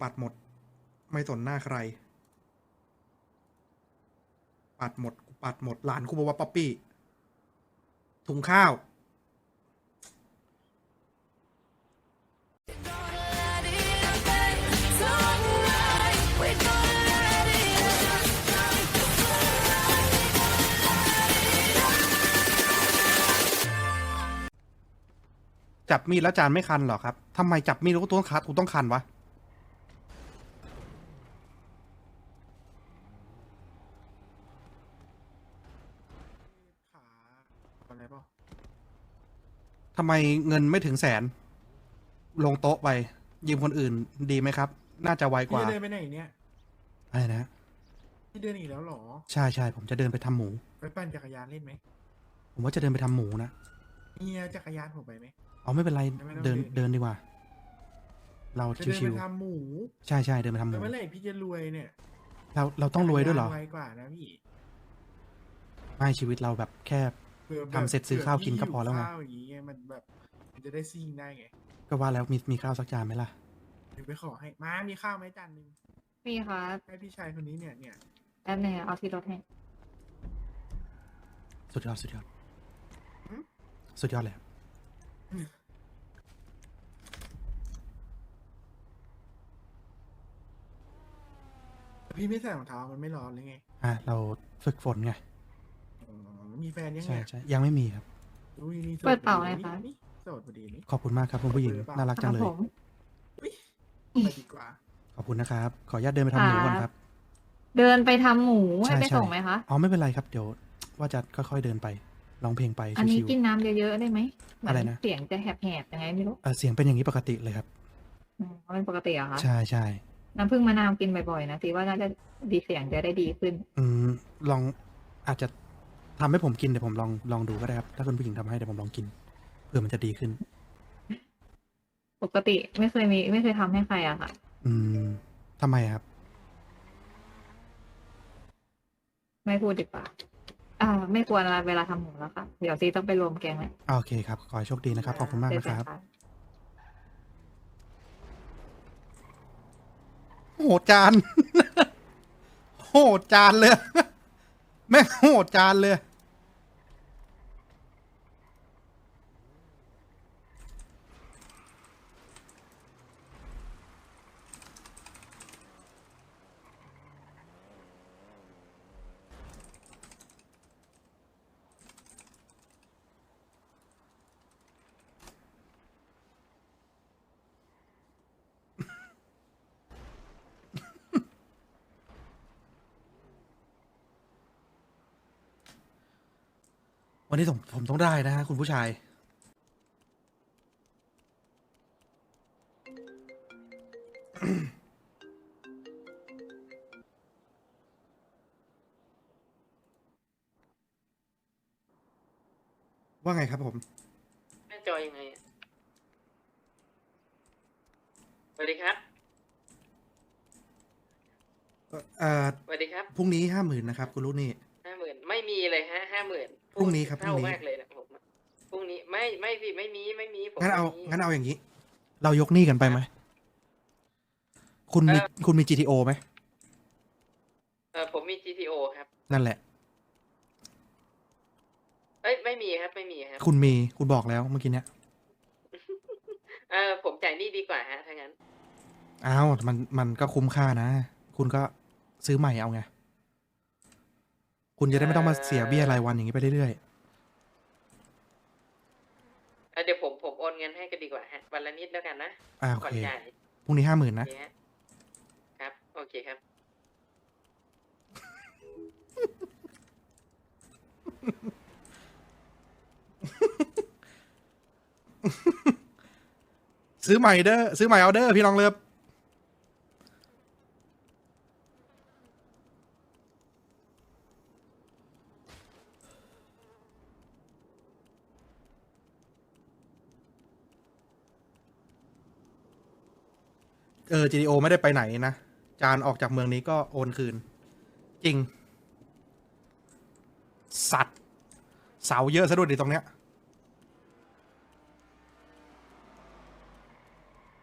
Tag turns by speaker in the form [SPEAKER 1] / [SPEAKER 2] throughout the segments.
[SPEAKER 1] ปัดหมด ไม่สนหน้าใคร ปัดหมดกูปัดหมดหลานกูบอกว่าป๊อปปี้ถุงข้าว จับมีดแล้วจานไม่คันเหรอครับทำไมจับมีดแล้วก็ต้องคันกูต้องคันวะ
[SPEAKER 2] ขาอะไรเปล่า
[SPEAKER 1] ทำไมเงินไม่ถึงแสน ลงโต๊ะไป ยืมคนอื่นดีไหมครับ น่าจะไวก
[SPEAKER 2] พี่
[SPEAKER 1] ว่า
[SPEAKER 2] จะเดินไปไหนเนี่ย
[SPEAKER 1] อะไรนะ
[SPEAKER 2] พี่เดินอีกแล้วเหรอ
[SPEAKER 1] ใช่ใช่ผมจะเดินไปทำหมู
[SPEAKER 2] ไปปั่นจักรยานเล่นไหม
[SPEAKER 1] ผมว่าจะเดินไปทำหมูนะ
[SPEAKER 2] เฮียจักรยานผมไปไหม
[SPEAKER 1] เอาไม่เป็นไร
[SPEAKER 2] ไม่ต้อง
[SPEAKER 1] เดิน
[SPEAKER 2] เดิน
[SPEAKER 1] เดินดีกว่า เรา
[SPEAKER 2] จะเดิน
[SPEAKER 1] ชิ
[SPEAKER 2] ไป
[SPEAKER 1] ว
[SPEAKER 2] ทำหมู
[SPEAKER 1] ๆ ใช่ใช่เดินไปทำห
[SPEAKER 2] แต่
[SPEAKER 1] มู
[SPEAKER 2] เมื่อไหร่พี่จะรวยเนี่ย
[SPEAKER 1] เราเราต้องรวยด้วยเหรอ
[SPEAKER 2] จักาานไวกว่านะพี่
[SPEAKER 1] ไม่ชีวิตเราแบบแค่
[SPEAKER 2] ผื่อแบบ
[SPEAKER 1] ทำเสร็จซื้อข้าวกินก็พอแล้วไง
[SPEAKER 2] ข้าวอย่างงี้มันแบบมันจะได้ซิ่งได้ไง
[SPEAKER 1] ก็ว่าแล้วมีมีข้าวสักจานไหมล่ะ
[SPEAKER 2] เดี๋ยวไปขอให้มามีข้าวไหมจานหนึ่ง
[SPEAKER 3] มีครับ
[SPEAKER 2] ให้พี่ชายคนนี้เนี่ยเนี่ย
[SPEAKER 3] แป๊บนึงเอาที่รถให้
[SPEAKER 1] สุดยอดสุดยอด สุดยอดเลยครับ
[SPEAKER 2] พี่ไม่ใส่รองเท้ามันไม่ร้อนเลยไง
[SPEAKER 1] อะเราฝึกฝนไง
[SPEAKER 2] อ๋อ มีแฟนยังไง
[SPEAKER 1] ใช่ใช่ยังไม่มีครับ
[SPEAKER 2] อุ้ยนี่โส
[SPEAKER 3] เปิดเป่า
[SPEAKER 2] พ
[SPEAKER 3] เล
[SPEAKER 2] อย
[SPEAKER 3] ครับ
[SPEAKER 2] นี่โสดพอดีนี่
[SPEAKER 1] ขอบคุณมากครับคุณผู้หญิง
[SPEAKER 2] เปิดหรือเปล่า
[SPEAKER 1] น่ารักจังเลย
[SPEAKER 3] ครับผม
[SPEAKER 2] ไปดีกว่า
[SPEAKER 1] ขอบคุณนะครับ ขออนุญาตเดินไปทำหมูก่อนครับ
[SPEAKER 3] เดินไปทำหมู
[SPEAKER 1] ใช่
[SPEAKER 3] ให้ไป
[SPEAKER 1] ใช่
[SPEAKER 3] ส่งไหมคะ
[SPEAKER 1] อ๋อไม่เป็นไรครับเดี๋ยวว่าจะค่อยๆเดินไปร้องเพลงไป
[SPEAKER 3] อันนี้
[SPEAKER 1] ชิว
[SPEAKER 3] กินน้ำเยอะๆได้ไหมเหมื
[SPEAKER 1] อะไรนะ
[SPEAKER 3] เสียงจะแหบๆยังไงไม่รู้
[SPEAKER 1] ๆเอ่อเสียงเป็นอย่างนี้ปกติเลยครับ
[SPEAKER 3] อืมเป็นปกติเหรอคะ
[SPEAKER 1] ใช่ใช่
[SPEAKER 3] น้ำผึ้งมะนาวกินบ่อยๆนะสิว่าน่าจะดีเสียงจะได้ดีขึ้น
[SPEAKER 1] อืมลองอาจจะ ทำให้ผมกินเดี๋ยวผมลองลองดูก็ได้ครับ ถ้าคุณผู้หญิงทำให้เดี๋ยวผมลองกินเพื่อมันจะดีขึ้น
[SPEAKER 3] ปกติไม่เคยมีไม่เคยทำให้ใครอะค่ะ
[SPEAKER 1] อืมทำไมอะครับ
[SPEAKER 3] ไม่พูดดีกว่า อ่า ไม่ควรเวลาทำหมูแล้วค่ะ เดี๋ยวซีต้องไปรวมแกงแล้ว
[SPEAKER 1] อ่าโอเคครับ ขอให้โชคดีนะครับ ขอบคุณมากนะครับโหดจาน โหดจานเลย แม่งโหดจานเลย วันนี้ผมผมต้องได้นะฮะคุณผู้ชาย ว่าไงครับผม
[SPEAKER 4] หน้าจอยังไงอะสวัสดีครับ
[SPEAKER 1] เอ่อ
[SPEAKER 4] สวัสดีครับ
[SPEAKER 1] พรุ่งนี้ห้าหมื่นนะครับ คุณลูกนี่
[SPEAKER 4] ห้าหมื่นไม่มี เลยฮะห้าหมื่น
[SPEAKER 1] พรุ่งนี้ครับ
[SPEAKER 4] เท่า
[SPEAKER 1] พรุ่งนี้
[SPEAKER 4] มากเลยนะผมอะพรุ่งนี้ไม่ไม่สิไม่มีไม่มีผม
[SPEAKER 1] งั้นเอา
[SPEAKER 4] ไม่มี
[SPEAKER 1] งั้นเอาอย่างนี้ เรายกหนี้กันไปไหมคุณมี
[SPEAKER 4] เอ่อ
[SPEAKER 1] คุณมี GTO ไหม
[SPEAKER 4] เออผมมี GTO ครับ
[SPEAKER 1] นั่นแหละ
[SPEAKER 4] เอ้ยไม่มีครับไม่มีครับ
[SPEAKER 1] คุณมีคุณบอกแล้วเมื่อกี้เนี้ย
[SPEAKER 4] เออผมจ่ายหนี่ดีกว่าฮะถ้างั้น
[SPEAKER 1] อ้าวมันมันก็คุ้มค่านะ คุณก็ซื้อใหม่เอาไง คุณจะได้ไม่ต้องมาเสียเบี้ยรายวันอย่างนี้ไปเรื่อย
[SPEAKER 4] เออเดี๋ยวผมผมโอนเงินให้ก็ดีกว่าฮะวันละนิดแล้วกันนะ
[SPEAKER 1] ๆ อ่าโอ
[SPEAKER 4] ก่อน
[SPEAKER 1] เค
[SPEAKER 4] จ่าย
[SPEAKER 1] พรุ่งนี้ห้าหมื่น
[SPEAKER 4] โอ
[SPEAKER 1] นะ
[SPEAKER 4] เคฮะครับ โอเคครับ
[SPEAKER 1] ซื้อใหม่เด้อซื้อใหม่เอาเด้อพี่น้องเลิฟ เออ GTO ไม่ได้ไปไหนนะ จานออกจากเมืองนี้ก็โอนคืน จริง สัตว์ เสาเยอะซะด้วยดิตรงเนี้ย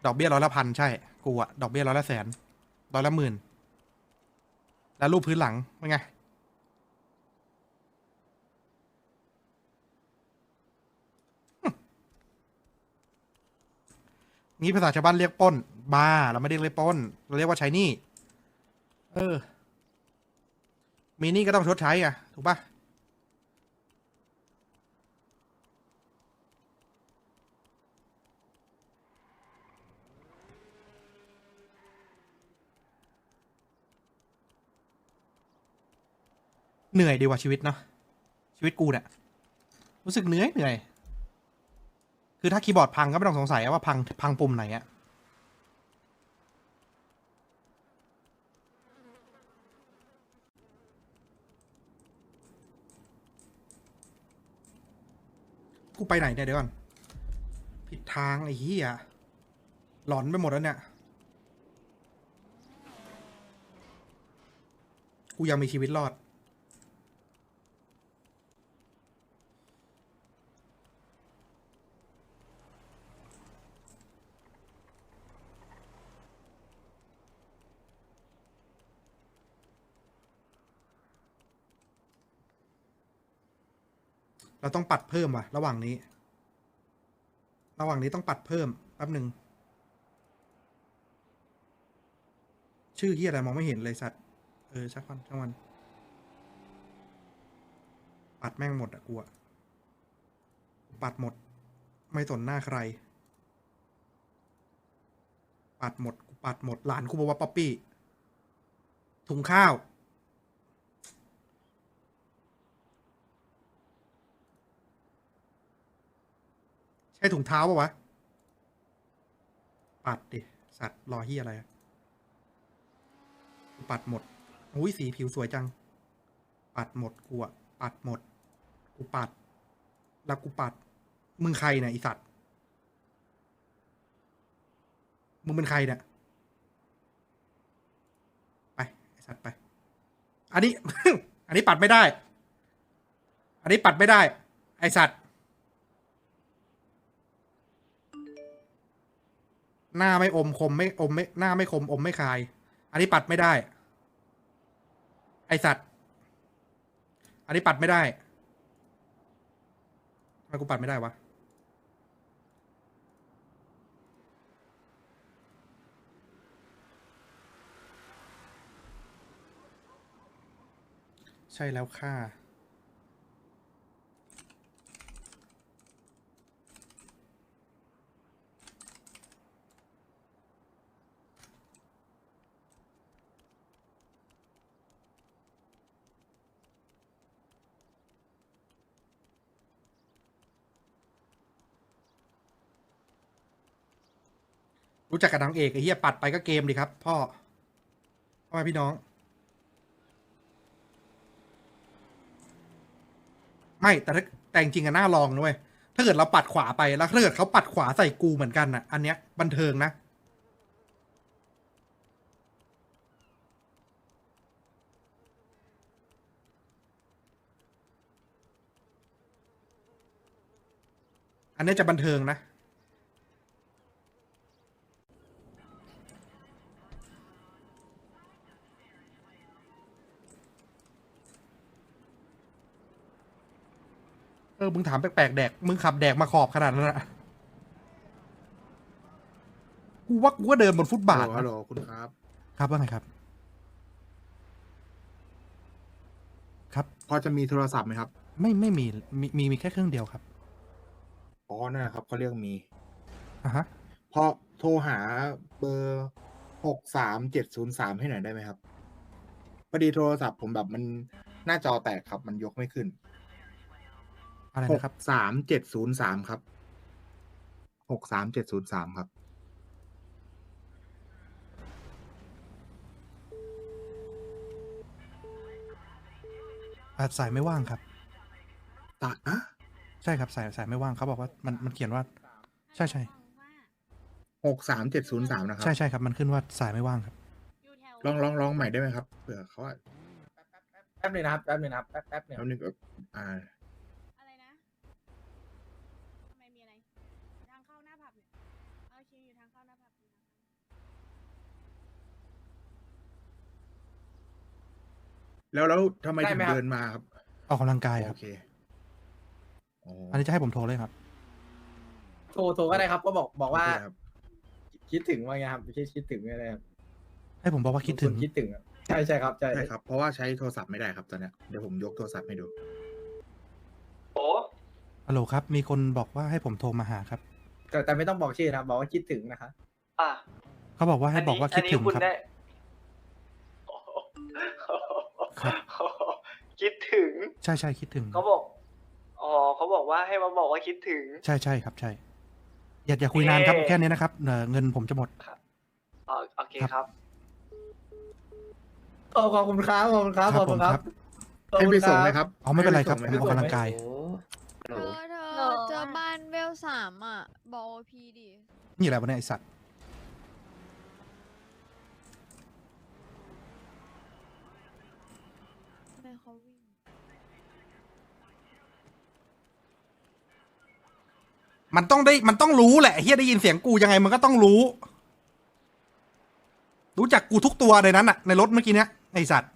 [SPEAKER 1] ดอกเบี้ยร้อยละพันใช่ กูอะดอกเบี้ยร้อยละแสน ร้อยละหมื่น แล้วรูปพื้นหลังเป็นไงงี้ภาษาชาวบ้านเรียกป้น บ้าเราไม่เรียกเรียปล้น เราเรียกว่าใช้หนี้เออ มีหนี้ก็ต้องชดใช้อะ ถูกปะเหนื่อยดีกว่าชีวิตเนาะชีวิตกูเนี่ยรู้สึกเหนื่อยเหนื่อย คือถ้าคีย์บอร์ดพังก็ไม่ต้องสงสัยว่าพังพังปุ่มไหนอะ กูไปไหนเนี่ยเดี๋ยวก่อน ผิดทางไอ้เหี้ยหลอนไปหมดแล้วเนี่ย กูยังมีชีวิตรอด เราต้องปัดเพิ่มว่ะ ระหว่างนี้ ระหว่างนี้ต้องปัดเพิ่มแป๊บหนึ่งชื่อเฮียอะไรมองไม่เห็นเลยสัตว์ เออชักวันช่างวัน ปัดแม่งหมดอะกูอะปัดหมด ไม่สนหน้าใคร ปัดหมด กูปัดหมด หลานกูบอกว่าป๊อปปี้ ถุงข้าว ช่ถุงเท้าปะวะ ปัดดิ สัตว์รอเฮียอะไร ปัดหมด อุ้ยสีผิวสวยจัง ปัดหมดกูอะปัดหมด กูปัด แล้วกูปัด มึงใครเนี่ยไอสัตว์ มึงเป็นใครเนี่ย ไปไอสัตว์ไป อันนี้ อันนี้ปัดไม่ได้ อันนี้ปัดไม่ได้ ไอสัตว์ หน้าไม่อมคมไม่อมไม่หน้าไม่คมอมไม่คาย อันนี้ปัดไม่ได้ ไอสัตว์ อันนี้ปัดไม่ได้ทำไมกูปัดไม่ได้วะใช่แล้วค่ะ รู้จักกับนางเอกไอ้เหี้ยปัดไปก็เกมดีครับ พ่อพ่อแม่พี่น้อง ไม่แต่ถ้าแต่จริงอะน่าลองนะเว้ยถ้าเกิดเราปัดขวาไปแล้วถ้าเกิดเขาปัดขวาใส่กูเหมือนกันอะอันเนี้ยบันเทิงนะอันนี้จะบันเทิงนะ ออมึงถามแปลกๆแดก มึงขับแดกมาขอบขนาดนั้นอะกูว่ากูก็เดินบนฟุตบาท
[SPEAKER 2] ฮัล
[SPEAKER 1] นะ
[SPEAKER 2] โหลคุณครับ
[SPEAKER 1] ครับว่าไงครับ ครับ
[SPEAKER 2] พอจะมีโทรศัพท์ไหมครับ
[SPEAKER 1] ไม่ไม่มีมีมีมีแค่เครื่องเดียวครับ
[SPEAKER 2] อ๋อนั่นแหละครับเขาเรียกมี
[SPEAKER 1] อะฮะ
[SPEAKER 2] พอโทรหาเบอร์หกสามเจ็ดศูนย์สามให้หน่อยได้ไหมครับพอดีโทรศัพท์ผมแบบมันหน้าจอแตกครับ มันยกไม่ขึ้น
[SPEAKER 1] อะไร
[SPEAKER 2] หก
[SPEAKER 1] นะครับ
[SPEAKER 2] สามเจ็ดศูนย์สามครับหกสามเจ็ดศูนย์สามครับ
[SPEAKER 1] อะสายไม่ว่างครับ
[SPEAKER 2] ตะอะ
[SPEAKER 1] ใช่ครับสายสายไม่ว่างเขาบอกว่ามันมันเขียนว่า ใช่ใช่
[SPEAKER 2] หกสามเจ็ดศูนย์สามนะครับ
[SPEAKER 1] ใช่ใช่ครับ มันขึ้นว่าสายไม่ว่างครับ
[SPEAKER 2] ลองลองลองใหม่ได้ไหมครับเผื่อเขาอะ
[SPEAKER 5] แป๊บหนึงนะครับแป๊บหนึงนะครับแป๊บแป๊บหนึง
[SPEAKER 2] แล้วนึงก็อ่า
[SPEAKER 6] อะไรนะ ทำไมมีอะไร ทางเข้าหน้าผับเนี่ยโอเคอยู่ทางเข้าหน้าผับอยู่ทางเข้า
[SPEAKER 2] แล้วแล้วทำไม
[SPEAKER 5] ได้
[SPEAKER 2] ถึง
[SPEAKER 5] ไหมครับ
[SPEAKER 2] เดินมาครับ
[SPEAKER 1] ออกกำลังกายค
[SPEAKER 2] โอ
[SPEAKER 1] รับ
[SPEAKER 2] เคอ๋อ
[SPEAKER 1] อันนี้จะให้ผมโทรเลยครับ
[SPEAKER 5] โทรโทรก็ได้ครับ ก็บอกบอกว่า
[SPEAKER 2] โอเคครับ
[SPEAKER 5] คิดถึงว่าไงครับไม่ใช่คิดถึงอะไรครับ
[SPEAKER 1] ให้ผมบอกว่าคิดถึง
[SPEAKER 5] ณคิดถึงอะใช่ใช่ครับใช่
[SPEAKER 2] ใช่ครับ เพราะว่าใช้โทรศัพท์ไม่ได้ครับตอนเนี้ยเดี๋ยวผมยกโทรศัพท์ให้ดู
[SPEAKER 4] โอ้
[SPEAKER 1] ฮัลโหลครับ มีคนบอกว่าให้ผมโทรมาหาครับ
[SPEAKER 5] แต่แต่ไม่ต้องบอกชื่อนะครับบอกว่าคิดถึงนะคะ
[SPEAKER 6] อะ
[SPEAKER 1] เขาบอกว่าให้บอกว่าคิดถึง
[SPEAKER 6] อันนี้
[SPEAKER 1] ครับ
[SPEAKER 6] ณได้
[SPEAKER 1] ครับ
[SPEAKER 6] คิดถึง
[SPEAKER 1] ใช่ใช่คิดถึง
[SPEAKER 6] เขาบอกอ๋อเขาบอกว่าให้มาบอกว่าคิดถึง
[SPEAKER 1] ใช่ใช่ครับใช่ อย่าอย่าคุยนานครับ
[SPEAKER 6] เอ๊ะ
[SPEAKER 1] แค่นี้นะครับเอ่อเงินผมจะหมด
[SPEAKER 6] อ๋อโอเค
[SPEAKER 1] ครับ
[SPEAKER 6] ครับ
[SPEAKER 5] โอ้ขอบคุณครับขอบคุณครับ
[SPEAKER 1] ครั
[SPEAKER 5] ข
[SPEAKER 1] บ
[SPEAKER 5] อบคุณครับ
[SPEAKER 1] ผมครับ
[SPEAKER 5] ขอบ
[SPEAKER 2] ให้
[SPEAKER 5] คุณ
[SPEAKER 2] ไปส่ง
[SPEAKER 5] ครับ
[SPEAKER 2] ไหมครับ
[SPEAKER 1] อ๋อไม่เป็นไรครับ
[SPEAKER 2] ให้
[SPEAKER 1] ผมออกกำลังกาย
[SPEAKER 4] โห
[SPEAKER 7] เธอเธอเจอบ้านเวลสามอะ บอกโอพีดิ
[SPEAKER 1] นี่อะไรวะเนี่ยไอสัตว์
[SPEAKER 7] ทำไมเขาวิ่ง
[SPEAKER 1] มันต้องได้มันต้องรู้แหละเฮียได้ยินเสียงกูยังไงมันก็ต้องรู้ รู้จักกูทุกตัวในนั้นอะในรถเมื่อกี้เนี้ยไอสัตว์